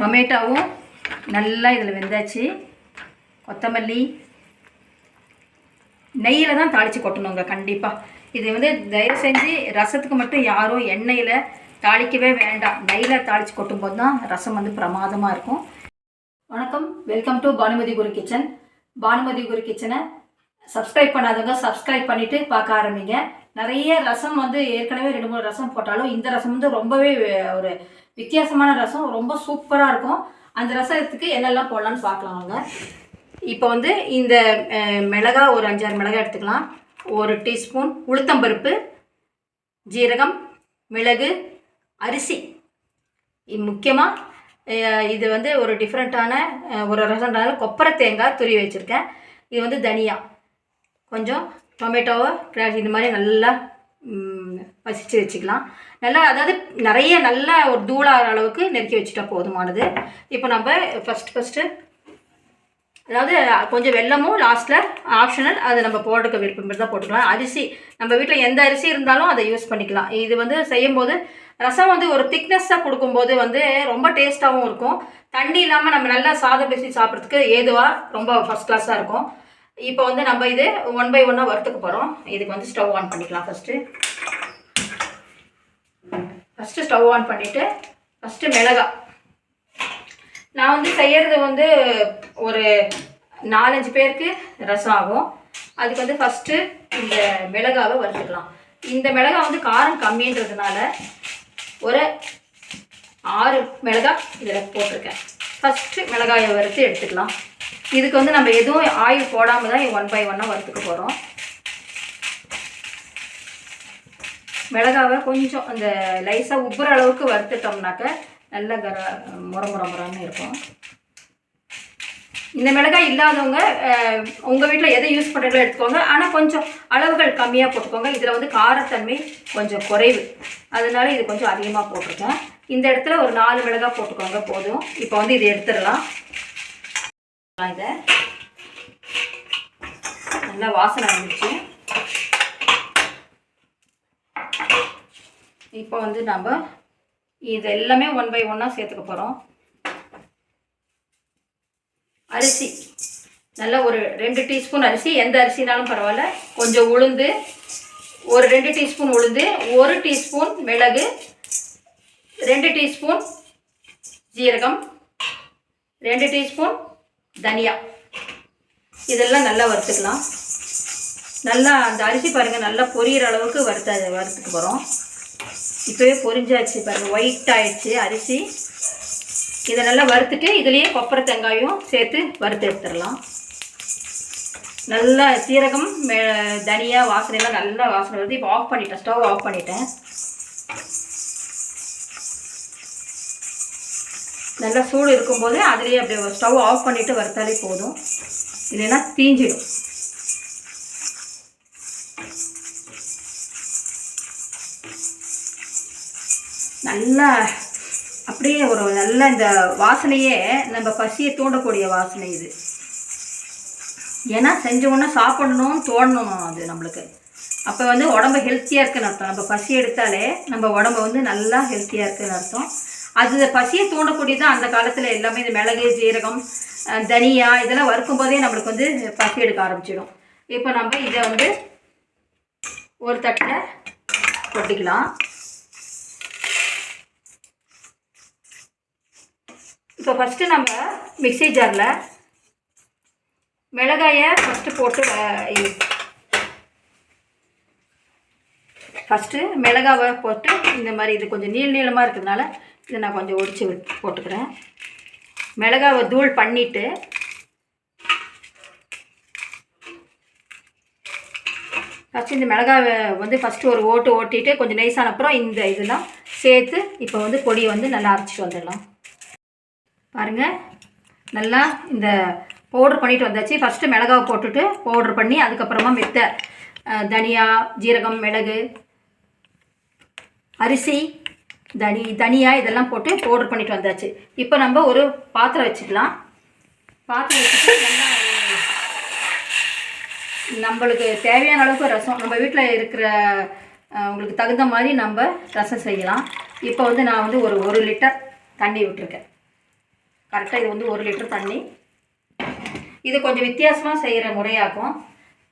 டொமேட்டோவும் நல்லா இதில் வெந்தாச்சு. கொத்தமல்லி. நெய்யில் தான் தாளித்து கொட்டணுங்க கண்டிப்பாக இது வந்து தயவு செஞ்சு ரசத்துக்கு மட்டும் யாரும் எண்ணெயில் தாளிக்கவே வேண்டாம். நெய்யில் தாளித்து கொட்டும்போது தான் ரசம் வந்து பிரமாதமாக இருக்கும். வணக்கம். Welcome to Bhanumathi Guru kitchen. Bhanumathi Guru கிச்சனை சப்ஸ்கிரைப் பண்ணாதவங்க சப்ஸ்கிரைப் பண்ணிவிட்டு பார்க்க ஆரம்பிங்க. நிறைய ரசம் வந்து ஏற்கனவே ரெண்டு மூணு ரசம் போட்டாலும் இந்த ரசம் வந்து ரொம்பவே ஒரு வித்தியாசமான ரசம் ரொம்ப சூப்பராக இருக்கும். அந்த ரசத்துக்கு என்னெல்லாம் போடலான்னு பார்க்கலாம் வாங்க. இப்போ வந்து இந்த மிளகா ஒரு அஞ்சாறு மிளகாய் எடுத்துக்கலாம். ஒரு டீஸ்பூன் உளுத்தம்பருப்பு ஜீரகம் மிளகு அரிசி. முக்கியமாக இது வந்து ஒரு டிஃப்ரெண்ட்டான ஒரு ரசம்னால கொப்பரை தேங்காய் துரி வச்சுருக்கேன். இது வந்து தனியா. கொஞ்சம் டொமேட்டோவை கேரட் இந்த மாதிரி நல்லா பசிச்சு வச்சுக்கலாம். நல்லா அதாவது நிறைய நல்லா ஒரு தூளாகிற அளவுக்கு நெருக்கி வச்சுட்டா போதுமானது. இப்போ நம்ம ஃபஸ்ட் ஃபஸ்ட்டு அதாவது கொஞ்சம் வெல்லமும் லாஸ்ட்டில் ஆப்ஷனல் அதை நம்ம போடுறதுக்கு விருப்பம் தான் போட்டுக்கலாம். அரிசி நம்ம வீட்டில் எந்த அரிசி இருந்தாலும் அதை யூஸ் பண்ணிக்கலாம். இது வந்து செய்யும்போது ரசம் வந்து ஒரு திக்னஸ்ஸாக கொடுக்கும்போது வந்து ரொம்ப டேஸ்ட்டாகவும் இருக்கும். தண்ணி இல்லாமல் நம்ம நல்லா சாதம் பேசி சாப்பிட்றதுக்கு ஏதுவாக ரொம்ப ஃபஸ்ட் கிளாஸாக இருக்கும். இப்போ வந்து நம்ம இது ஒன் பை ஒன்னாக வறுத்துக்க போகிறோம் இதுக்கு வந்து ஸ்டவ் ஆன் பண்ணிக்கலாம் ஃபஸ்ட்டு ஃபஸ்ட்டு ஸ்டவ் ஆன் பண்ணிவிட்டு ஃபஸ்ட்டு மிளகாய் நான் வந்து செய்கிறது வந்து ஒரு நாலஞ்சு பேருக்கு ரசம் ஆகும். அதுக்கு வந்து ஃபஸ்ட்டு இந்த மிளகாவை வறுத்துக்கலாம். இந்த மிளகாய் வந்து காரம் கம்மின்றதுனால ஒரு ஆறு மிளகாய் இதில் போட்டிருக்கேன். ஃபஸ்ட்டு மிளகாயை வறுத்து எடுத்துக்கலாம். இதுக்கு வந்து நம்ம எதுவும் ஆயில் போடாமல் தான் ஒன் பை ஒன்னாக வறுத்துக்க போகிறோம் மிளகாவை கொஞ்சம் அந்த லைஸாக உப்புற அளவுக்கு வறுத்துட்டோம்னாக்க நல்ல கர முற முற முறன்னு இருக்கும். இந்த மிளகாய் இல்லாதவங்க உங்கள் வீட்டில் எதை யூஸ் பண்ணுறீங்களோ எடுத்துக்கோங்க. ஆனால் கொஞ்சம் அளவுகள் கம்மியாக போட்டுக்கோங்க. இதில் வந்து காரத்தன்மை கொஞ்சம் குறைவு. அதனால இது கொஞ்சம் அதிகமாக போட்டிருக்கேன். இந்த இடத்துல ஒரு நாலு மிளகாய் போட்டுக்கோங்க போதும். இப்போ வந்து இதை எடுத்துடலாம். இதை. நல்லா வாசனை வந்துச்சு இப்போ வந்து நம்ம இது எல்லாமே ஒன் பை ஒன்னாக சேர்த்துக்க போகிறோம் அரிசி. நல்லா ஒரு ரெண்டு டீஸ்பூன் அரிசி. எந்த அரிசினாலும் பரவாயில்ல. கொஞ்சம் உளுந்து. ஒரு ரெண்டு டீஸ்பூன் உளுந்து. ஒரு டீஸ்பூன் மிளகு. ரெண்டு டீஸ்பூன் ஜீரகம். ரெண்டு டீஸ்பூன் தனியா. இதெல்லாம் நல்லா வறுத்துக்கலாம். நல்லா அந்த அரிசி பாருங்கள் நல்லா பொரியிற அளவுக்கு வறுத்த வறுத்துக்க போகிறோம் இப்போவே பொரிஞ்சாச்சு பாருங்கள் ஒயிட் ஆயிடுச்சு அரிசி. இதை நல்லா வறுத்துட்டு இதுலேயே கொப்பரை தேங்காயும் சேர்த்து வறுத்து எடுத்துடலாம். நல்லா சீரகம் மே தனியாக வாசனையெல்லாம் நல்லா வாசனை வருது. இப்போ ஆஃப் பண்ணிட்டேன் ஸ்டவ் ஆஃப் பண்ணிட்டேன். நல்லா சூடு இருக்கும்போது அதுலேயே அப்படியே ஸ்டவ் ஆஃப் பண்ணிவிட்டு வறுத்தாலே போதும். இல்லைன்னா தீஞ்சிடும். நல்லா அப்படியே ஒரு நல்ல இந்த வாசனையே நம்ம பசியை தூண்டக்கூடிய வாசனை இது. ஏன்னா செஞ்சோன்னா சாப்பிடணும் தோணணும் அது நம்மளுக்கு. அப்போ வந்து உடம்பு ஹெல்த்தியாக இருக்குன்னு அர்த்தம். நம்ம பசி எடுத்தாலே நம்ம உடம்பு வந்து நல்லா ஹெல்த்தியாக இருக்குன்னு அர்த்தம். அது பசியை தூண்டக்கூடியது அந்த காலத்தில் எல்லாமே இந்த மிளகு ஜீரகம் தனியா இதெல்லாம் வறுக்கும் போதே நம்மளுக்கு வந்து பசி எடுக்க ஆரம்பிச்சிடும். இப்போ நம்ம இதை வந்து ஒரு தட்டில் கொட்டிக்கலாம். இப்போ ஃபஸ்ட்டு நம்ம மிக்ஸி ஜாரில் மிளகாயை ஃபஸ்ட்டு போட்டு ஃபஸ்ட்டு மிளகாவை போட்டு இந்த மாதிரி இது கொஞ்சம் நீள் நீளமாக இருக்கிறதுனால இதை நான் கொஞ்சம் ஒடிச்சு போட்டுக்கிறேன். மிளகாவை தூள் பண்ணிவிட்டு ஃபஸ்ட்டு இந்த மிளகாவை வந்து ஃபஸ்ட்டு ஒரு ஓட்டு ஓட்டிட்டு கொஞ்சம் நைஸான அப்புறம் இந்த இதெல்லாம் சேர்த்து இப்போ வந்து பொடியை வந்து நல்லா அரைச்சிட்டு வந்துடலாம். பாருங்கள் நல்லா இந்த பவுட்ரு பண்ணிட்டு வந்தாச்சு. ஃபஸ்ட்டு மிளகாவை போட்டுட்டு பவுட்ரு பண்ணி அதுக்கப்புறமா மெத்த தனியா ஜீரகம் மிளகு அரிசி தனி தனியாக இதெல்லாம் போட்டு பவுட்ரு பண்ணிட்டு வந்தாச்சு. இப்போ நம்ம ஒரு பாத்திரம் வச்சுக்கலாம். பாத்திரம் வச்சுட்டு நம்மளுக்கு தேவையான அளவுக்கு ரசம் நம்ம வீட்டில் இருக்கிற உங்களுக்கு தகுந்த மாதிரி நம்ம ரசம் செய்யலாம். இப்போ வந்து நான் வந்து ஒரு ஒரு லிட்டர் தண்ணி விட்டுருக்கேன். கரெக்டாக இது வந்து ஒரு லிட்டர் தண்ணி. இது கொஞ்சம் வித்தியாசமாக செய்கிற முறையாகும்.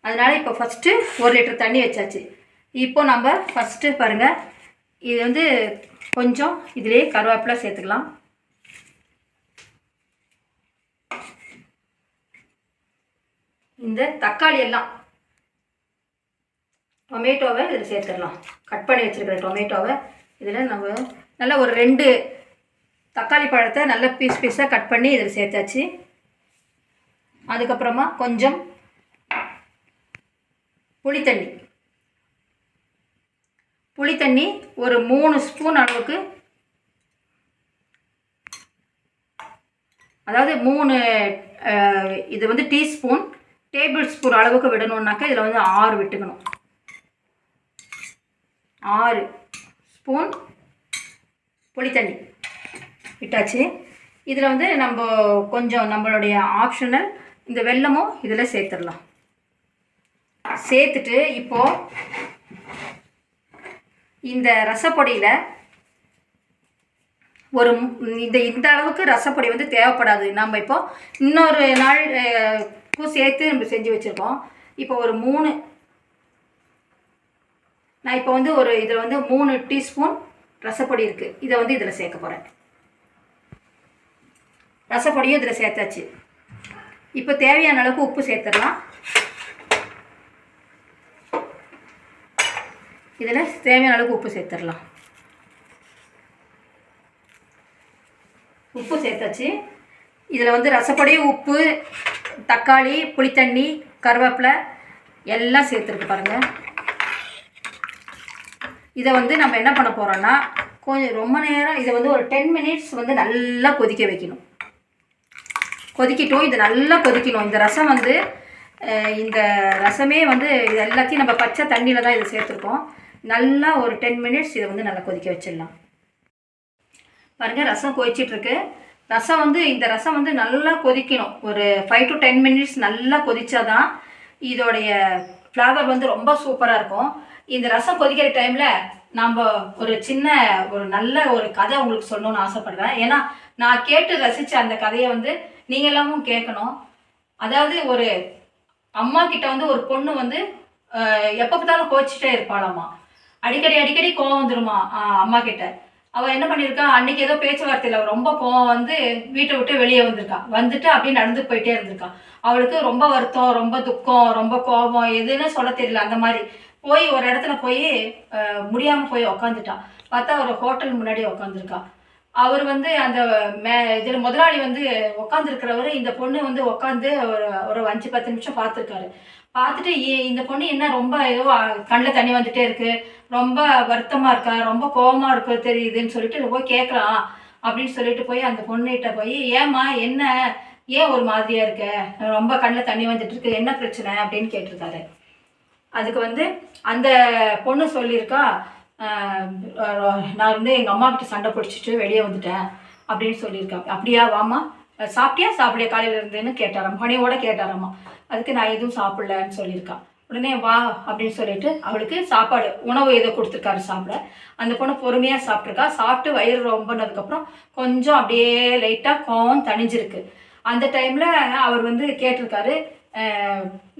அதனால் இப்போ ஃபஸ்ட்டு ஒரு லிட்டர் தண்ணி வச்சாச்சு. இப்போ நம்ம ஃபஸ்ட்டு பாருங்கள் இது வந்து கொஞ்சம் இதிலே கருவேப்பிலை சேர்த்துக்கலாம். இந்த தக்காளி எல்லாம் டொமேட்டோவை இதில் சேர்த்துடலாம். கட் பண்ணி வச்சுருக்கிற டொமேட்டோவை இதில் நம்ம நல்லா ஒரு ரெண்டு தக்காளி பழத்தை நல்ல பீஸ் பீஸாக கட் பண்ணி இதில் சேர்த்தாச்சு. அதுக்கப்புறமா கொஞ்சம் புளித்தண்ணி. புளித்தண்ணி ஒரு மூணு ஸ்பூன் அளவுக்கு. அதாவது மூணு இது வந்து டீஸ்பூன் டேபிள் ஸ்பூன் அளவுக்கு விடணுன்னாக்கா இதில் வந்து ஆறு விட்டுக்கணும். ஆறு ஸ்பூன் புளித்தண்ணி விட்டாச்சு. இதில் வந்து நம்ம கொஞ்சம் நம்மளுடைய ஆப்ஷனல் இந்த வெல்லமும் இதில் சேர்த்துடலாம். சேர்த்துட்டு இப்போது இந்த ரசப்பொடியில் ஒரு இந்த இந்த அளவுக்கு ரசப்பொடி வந்து தேவைப்படாது. நம்ம இப்போ இன்னொரு நாள் சேர்த்து நம்ம செஞ்சு வச்சுருக்கோம். இப்போ ஒரு மூணு நான் இப்போ வந்து ஒரு இதில் வந்து மூணு டீஸ்பூன் ரசப்பொடி இருக்குது இதை வந்து இதில் சேர்க்க போகிறேன் ரசப்பொடியும் இதில் சேர்த்தாச்சு. இப்போ தேவையான அளவுக்கு உப்பு சேர்த்துடலாம். இதில் தேவையான அளவுக்கு உப்பு சேர்த்துடலாம். உப்பு சேர்த்தாச்சு. இதில் வந்து ரசப்பொடி உப்பு தக்காளி புளித்தண்ணி கருவேப்பிலை எல்லாம் சேர்த்துருக்கு பாருங்கள் இதை வந்து நம்ம என்ன பண்ண போகிறோன்னா கொஞ்சம் ரொம்ப நேரம் இதை வந்து ஒரு டென் மினிட்ஸ் வந்து நல்லா கொதிக்க வைக்கணும். கொதிக்கட்டும் இது நல்லா கொதிக்கணும். இந்த ரசம் வந்து இந்த ரசமே வந்து இது எல்லாத்தையும் நம்ம பச்சை தண்ணியில் தான் இதை சேர்த்துருக்கோம். நல்லா ஒரு டென் மினிட்ஸ் இதை வந்து நல்லா கொதிக்க வச்சிடலாம். பாருங்கள் ரசம் கொதிச்சிட்ருக்கு ரசம் வந்து இந்த ரசம் வந்து நல்லா கொதிக்கணும். ஒரு ஃபைவ் டு டென் மினிட்ஸ் நல்லா கொதித்தா தான் இதோடைய ஃப்ளேவர் வந்து ரொம்ப சூப்பராக இருக்கும். இந்த ரசம் கொதிக்கிற டைமில் நம்ம ஒரு சின்ன ஒரு நல்ல ஒரு கதை உங்களுக்கு சொல்லணும்னு ஆசைப்படுறேன். ஏன்னா நான் கேட்டு ரசித்த அந்த கதையை வந்து நீங்கள் எல்லாமும் கேட்கணும். அதாவது ஒரு அம்மா கிட்ட வந்து ஒரு பொண்ணு வந்து எப்போ பார்த்தாலும் கோச்சிட்டே இருப்பாளாமா? அடிக்கடி அடிக்கடி கோவம் வந்துருமா? அம்மா கிட்ட. அவள் என்ன பண்ணியிருக்கா அன்னைக்கு ஏதோ பேச்சுவார்த்தையில் அவள் ரொம்ப கோவம் வந்து வீட்டை விட்டு வெளியே வந்திருக்கா. வந்துட்டு அப்படியே நடந்து போயிட்டே இருந்திருக்கா. அவளுக்கு ரொம்ப வருத்தம் ரொம்ப துக்கம் ரொம்ப கோபம் எதுன்னு சொல்ல தெரியல அந்த மாதிரி. போய் ஒரு இடத்துல போய் முடியாமல் போய் உக்காந்துட்டா. பார்த்தா ஒரு ஹோட்டல் முன்னாடி உக்காந்துருக்கா. அவர் வந்து அந்த மே இதில் முதலாளி வந்து உட்காந்துருக்கிறவர் இந்த பொண்ணு வந்து உட்காந்து ஒரு ஒரு அஞ்சு பத்து நிமிஷம் பார்த்துருக்காரு பார்த்துட்டு இந்த பொண்ணு என்ன ரொம்ப ஏதோ கண்ணில் தண்ணி வந்துட்டே இருக்கு. ரொம்ப வருத்தமாக இருக்கா? ரொம்ப கோபமாக இருக்கு தெரியுதுன்னு சொல்லிட்டு போய் கேட்கலாம் அப்படின்னு சொல்லிட்டு போய் அந்த பொண்ணுகிட்ட போய் ஏம்மா என்ன? ஏன் ஒரு மாதிரியா இருக்க? ரொம்ப கண்ணில் தண்ணி வந்துட்டு இருக்கு. என்ன பிரச்சனை? அப்படின்னு கேட்டிருக்காரு. அதுக்கு வந்து அந்த பொண்ணு சொல்லியிருக்கா நான் வந்து எங்கள் அம்மா கிட்ட சண்டை பிடிச்சிட்டு வெளியே வந்துட்டேன் அப்படின்னு சொல்லியிருக்கா. அப்படியா வாம்மா. சாப்பிட்டியா? சாப்பிடியா காலையில இருந்துன்னு கேட்டாராம். பணியோட கேட்டாராம்மா அதுக்கு நான் எதுவும் சாப்பிடலன்னு சொல்லியிருக்கான் உடனே வா அப்படின்னு சொல்லிட்டு அவளுக்கு சாப்பாடு உணவு ஏதோ கொடுத்துருக்காரு சாப்பிட. அந்த பொண்ணு பொறுமையாக சாப்பிட்ருக்கா சாப்பிட்டு வயிறு ரொம்பனதுக்கப்புறம் கொஞ்சம் அப்படியே லைட்டாக கோவம் தணிஞ்சிருக்கு. அந்த டைமில் அவர் வந்து கேட்டிருக்காரு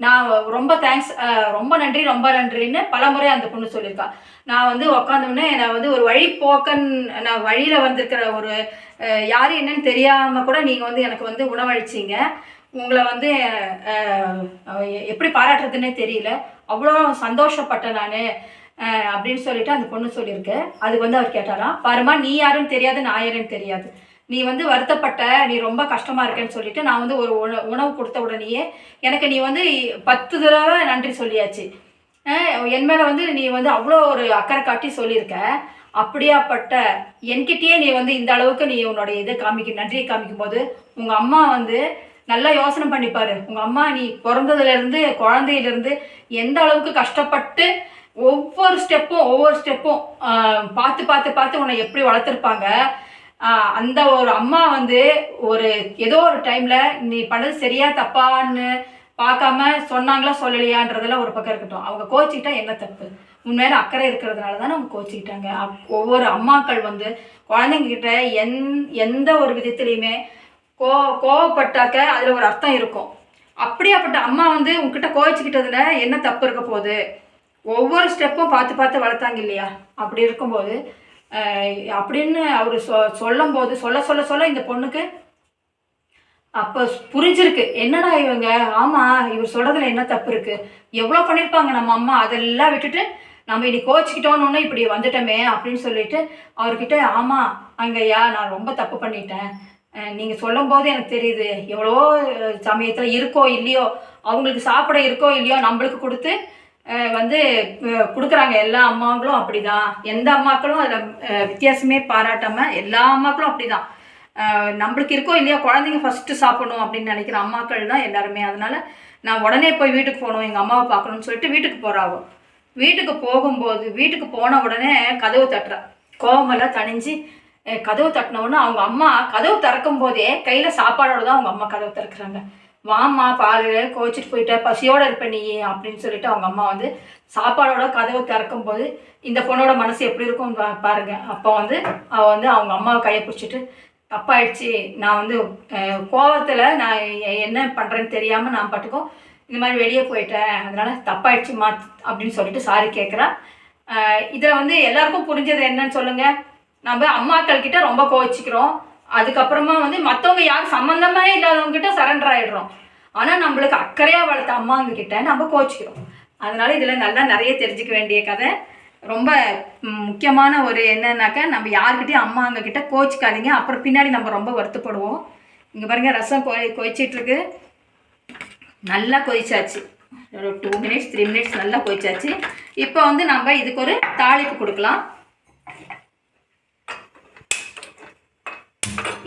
நான் ரொம்ப தேங்க்ஸ் ரொம்ப நன்றி ரொம்ப நன்றின்னு பலமுறை அந்த பொண்ணு சொல்லியிருக்கா. நான் வந்து உக்காந்தோடனே நான் வந்து ஒரு வழி போக்கன் நான் வழியில் வந்திருக்கிற ஒரு யார் என்னன்னு தெரியாமல் கூட நீங்கள் வந்து எனக்கு வந்து உணவழிச்சிங்க உங்களை வந்து எப்படி பாராட்டுறதுன்னே தெரியல. அவ்வளோ சந்தோஷப்பட்டேன் நான் அப்படின்னு சொல்லிட்டு அந்த பொண்ணு சொல்லியிருக்கு. அதுக்கு வந்து அவர் கேட்டாராம் பாருமா நீ யாருன்னு தெரியாது நான் யாருன்னு தெரியாது. நீ வந்து வருத்தப்பட்ட நீ ரொம்ப கஷ்டமாக இருக்கேன்னு சொல்லிட்டு நான் வந்து ஒரு உண உணவு கொடுத்த உடனேயே எனக்கு நீ வந்து பத்து தடவை நன்றி சொல்லியாச்சு. என் மேலே வந்து நீ வந்து அவ்வளோ ஒரு அக்கறை காட்டி சொல்லியிருக்க. அப்படியாப்பட்ட என்கிட்டயே நீ வந்து இந்த அளவுக்கு நீ உன்னோட இதை காமிக்க நன்றியை காமிக்கும் போது உங்கள் அம்மா வந்து நல்லா யோசனை பண்ணிப்பாரு. உங்கள் அம்மா நீ பிறந்ததுலேருந்து குழந்தையிலேருந்து எந்த அளவுக்கு கஷ்டப்பட்டு ஒவ்வொரு ஸ்டெப்பும் ஒவ்வொரு ஸ்டெப்பும் பார்த்து பார்த்து பார்த்து உன்னை எப்படி வளர்த்துருப்பாங்க அந்த ஒரு அம்மா வந்து ஒரு ஏதோ ஒரு டைமில் நீ பண்ணது சரியா தப்பான்னு பார்க்காம சொன்னாங்களா சொல்லலையான்றதெல்லாம் ஒரு பக்கம் இருக்கட்டும். அவங்க கோச்சிக்கிட்டா என்ன தப்பு? உண்மையில அக்கறை இருக்கிறதுனால தானே அவங்க கோச்சிக்கிட்டாங்க. அப்- ஒவ்வொரு அம்மாக்கள் வந்து குழந்தைங்கக்கிட்ட எந் எந்த ஒரு விதத்துலையுமே கோ கோவப்பட்டாக்க அதில் ஒரு அர்த்தம் இருக்கும். அப்படியாப்பட்ட அம்மா வந்து உங்ககிட்ட கோச்சிக்கிட்டதுல என்ன தப்பு இருக்க போகுது? ஒவ்வொரு ஸ்டெப்பும் பார்த்து பார்த்து வளர்த்தாங்க இல்லையா? அப்படி இருக்கும்போது அப்படின்னு அவர் சொ சொல்லும்போது சொல்ல சொல்ல சொல்ல இந்த பொண்ணுக்கு அப்போ புரிஞ்சிருக்கு. என்னடா இவங்க? ஆமாம் இவர் சொல்கிறதுல என்ன தப்பு இருக்குது எவ்வளோ பண்ணியிருப்பாங்க நம்ம அம்மா? அதெல்லாம் விட்டுட்டு நம்ம இனி கோச்சிக்கிட்டோன்னு இப்படி வந்துட்டோமே அப்படின்னு சொல்லிட்டு அவர்கிட்ட ஆமாம் அங்கய்யா நான் ரொம்ப தப்பு பண்ணிட்டேன். நீங்கள் சொல்லும்போது எனக்கு தெரியுது. எவ்வளோ சமயத்தில் இருக்கோ இல்லையோ அவங்களுக்கு சாப்பிட இருக்கோ இல்லையோ நம்மளுக்கு கொடுத்து வந்து கொடுக்குறாங்க. எல்லா அம்மாக்களும் அப்படிதான். எந்த அம்மாக்களும் அதில் வித்தியாசமே பாராட்டாமல் எல்லா அம்மாக்களும் அப்படிதான். தான் நம்மளுக்கு இருக்கோ இல்லையா குழந்தைங்க ஃபஸ்ட்டு சாப்பிடணும் அப்படின்னு நினைக்கிற அம்மாக்கள் தான் எல்லாருமே. அதனால் நான் உடனே போய் வீட்டுக்கு போகணும் எங்கள் அம்மாவை பார்க்கணும்னு சொல்லிட்டு வீட்டுக்கு போகிறாவோ வீட்டுக்கு போகும்போது வீட்டுக்கு போன உடனே கதவு தட்டுறா. கோவமெல்லாம் தணிஞ்சு கதவு தட்டின அவங்க அம்மா கதவு திறக்கும் போதே கையில் சாப்பாடோட தான் அவங்க அம்மா கதவு திறக்கிறாங்க. வாம்மா பாரு கோச்சிட்டு போயிட்ட பசியோடு இருப்ப நீ அப்படின்னு சொல்லிட்டு அவங்க அம்மா வந்து சாப்பாடோட கதவை திறக்கும் போது இந்த பொண்ணோட மனசு எப்படி இருக்கும் பா- பாருங்க. அப்போ வந்து அவ வந்து அவங்க அம்மாவை கையை பிடிச்சிட்டு தப்பாயிடுச்சு. நான் வந்து கோவத்தில் நான் என்ன பண்ணுறேன்னு தெரியாமல் நான் பாட்டுக்கும் இந்த மாதிரி வெளியே போயிட்டேன். அதனால தப்பாயிடுச்சுமா அப்படின்னு சொல்லிட்டு சாரி கேட்குறேன் இதில் வந்து எல்லாருக்கும் புரிஞ்சது என்னன்னு சொல்லுங்கள் நம்ம அம்மாக்கள் கிட்ட ரொம்ப கோவிச்சிக்கிறோம். அதுக்கப்புறமா வந்து மற்றவங்க யாரும் சம்மந்தமே இல்லாதவங்க கிட்ட சரண்டர் ஆகிடுறோம் ஆனால் நம்மளுக்கு அக்கறையாக வளர்த்த அம்மாங்க கிட்ட நம்ம கோச்சிக்கிறோம். அதனால இதில் நல்லா நிறைய தெரிஞ்சுக்க வேண்டிய கதை. ரொம்ப முக்கியமான ஒரு என்னன்னாக்கா நம்ம யாருக்கிட்டையும் அம்மாங்க கிட்ட கோச்சிக்காதீங்க. அப்புறம் பின்னாடி நம்ம ரொம்ப வருத்தப்படுவோம். இங்கே பாருங்க ரசம் கொ கொதிச்சிட்ருக்கு. நல்லா கொதிச்சாச்சு. ஒரு டூ மினிட்ஸ் த்ரீ மினிட்ஸ் நல்லா கொதிச்சாச்சு. இப்போ வந்து நம்ம இதுக்கு ஒரு தாளிப்பு கொடுக்கலாம்.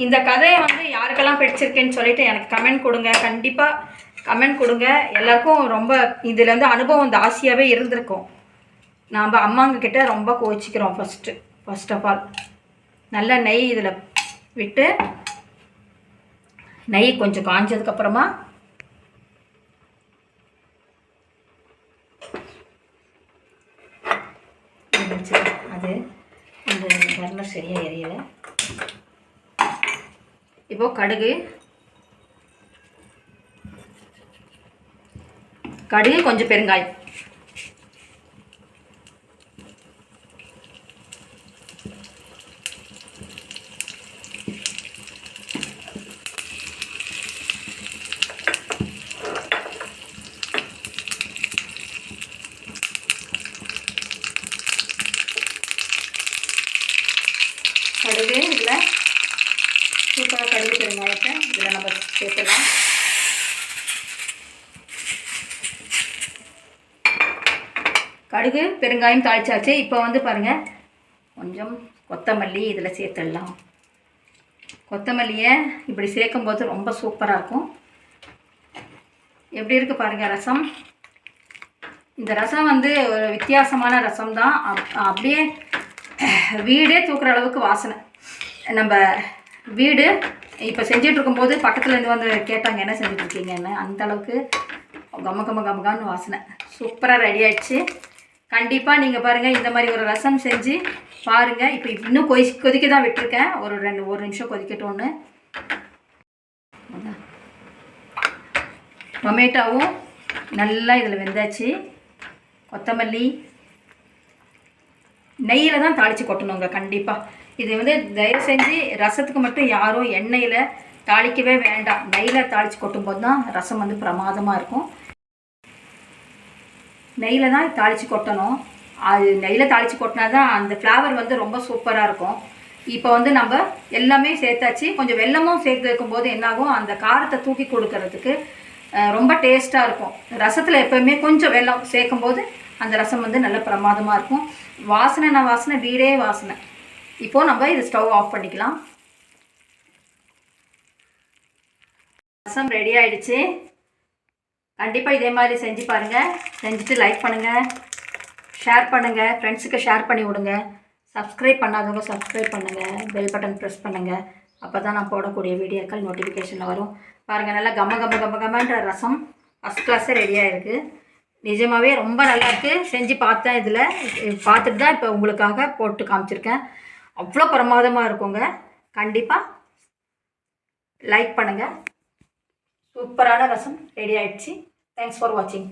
இந்த கதையை வந்து யாருக்கெல்லாம் பிடிச்சிருக்கேன்னு சொல்லிட்டு எனக்கு கமெண்ட் கொடுங்க. கண்டிப்பாக கமெண்ட் கொடுங்க. எல்லாருக்கும் ரொம்ப இதுலேருந்து அனுபவம் ஜாஸ்தியாகவே இருந்திருக்கும். நாம் அம்மாங்கக்கிட்ட ரொம்ப கோச்சிக்கிறோம் ஃபஸ்ட்டு ஃபர்ஸ்ட் ஆஃப் ஆல் நல்ல நெய் இதில் விட்டு நெய் கொஞ்சம் காஞ்சதுக்கப்புறமா அது அந்த பர்னர் சரியாக எரியலை. இப்போ கடுகு. கடுகு கொஞ்சம் பெருங்காயம் கடுகு இதில் சூப்பராக கடுகு பெருங்காயத்தை இதில் நம்ம சேர்த்துலாம் கடுகு பெருங்காயம் தாளிச்சாச்சு. இப்போ வந்து பாருங்கள் கொஞ்சம் கொத்தமல்லி இதில் சேர்த்துடலாம். கொத்தமல்லியை இப்படி சேர்க்கும்போது ரொம்ப சூப்பராக இருக்கும். எப்படி இருக்குது பாருங்கள் ரசம். இந்த ரசம் வந்து ஒரு வித்தியாசமான ரசம் தான் அப்- அப்படியே வீடே தூக்குற அளவுக்கு வாசனை. நம்ம வீடு இப்போ செஞ்சுட்டு இருக்கும்போது பக்கத்தில் இருந்து வந்து கேட்டாங்க என்ன செஞ்சுட்ருக்கீங்கன்னு? அந்தளவுக்கு அந்த அளவுக்கு கம கம கமகான்னு வாசனை. சூப்பராக ரெடி ஆயிடுச்சு. கண்டிப்பாக நீங்கள் பாருங்கள் இந்த மாதிரி ஒரு ரசம் செஞ்சு பாருங்கள் இப்போ இன்னும் கொதி கொதிக்க தான் விட்டுருக்கேன். ஒரு ரெண்டு ஒரு நிமிஷம் கொதிக்கட்டோன்னு டொமேட்டோவும் நல்லா இதில் வெந்தாச்சு. கொத்தமல்லி. நெய்யில் தான் தாளித்து கொட்டணுங்க கண்டிப்பாக இது வந்து தயவு செஞ்சு ரசத்துக்கு மட்டும் யாரும் எண்ணெயில் தாளிக்கவே வேண்டாம். நெய்யில் தாளித்து கொட்டும்போது தான் ரசம் வந்து பிரமாதமாக இருக்கும். நெய்யில் தான் தாளித்து கொட்டணும். அது நெய்யில் தாளித்து கொட்டினா தான் அந்த ஃப்ளேவர் வந்து ரொம்ப சூப்பராக இருக்கும். இப்போ வந்து நம்ம எல்லாமே சேர்த்தாச்சு. கொஞ்சம் வெள்ளமும் சேர்த்து வைக்கும்போது என்னாகும்? அந்த காரத்தை தூக்கி கொடுக்கறதுக்கு ரொம்ப டேஸ்ட்டாக இருக்கும். ரசத்தில் எப்போயுமே கொஞ்சம் வெல்லம் சேர்க்கும்போது அந்த ரசம் வந்து நல்ல பிரமாதமாக இருக்கும். வாசனை நான் வாசனை வீடே வாசனை. இப்போது நம்ம இது ஸ்டவ் ஆஃப் பண்ணிக்கலாம். ரசம் ரெடி ஆயிடுச்சு. கண்டிப்பாக இதே மாதிரி செஞ்சு பாருங்கள் செஞ்சுட்டு லைக் பண்ணுங்கள் ஷேர் பண்ணுங்கள் ஃப்ரெண்ட்ஸுக்கு ஷேர் பண்ணி விடுங்க. சப்ஸ்கிரைப் பண்ணாதவங்க சப்ஸ்கிரைப் பண்ணுங்கள் பெல் பட்டன் ப்ரெஸ் பண்ணுங்கள் அப்போ தான் நான் போடக்கூடிய வீடியோக்கள் நோட்டிஃபிகேஷனில் வரும். பாருங்கள் நல்லா கம கம கம கமன்ற ரசம். ஃபஸ்ட் கிளாஸே ரெடியாக இருக்குது நிஜமாகவே ரொம்ப நல்லாயிருக்கு செஞ்சு பார்த்தேன் இதில். பார்த்துட்டு தான் இப்போ உங்களுக்காக போட்டு காமிச்சிருக்கேன். அவ்வளோ பிரமாதமாக இருக்குங்க. கண்டிப்பாக லைக் பண்ணுங்கள் சூப்பரான ரசம் ரெடி ஆயிடுச்சு. தேங்க்ஸ் ஃபார் வாட்சிங்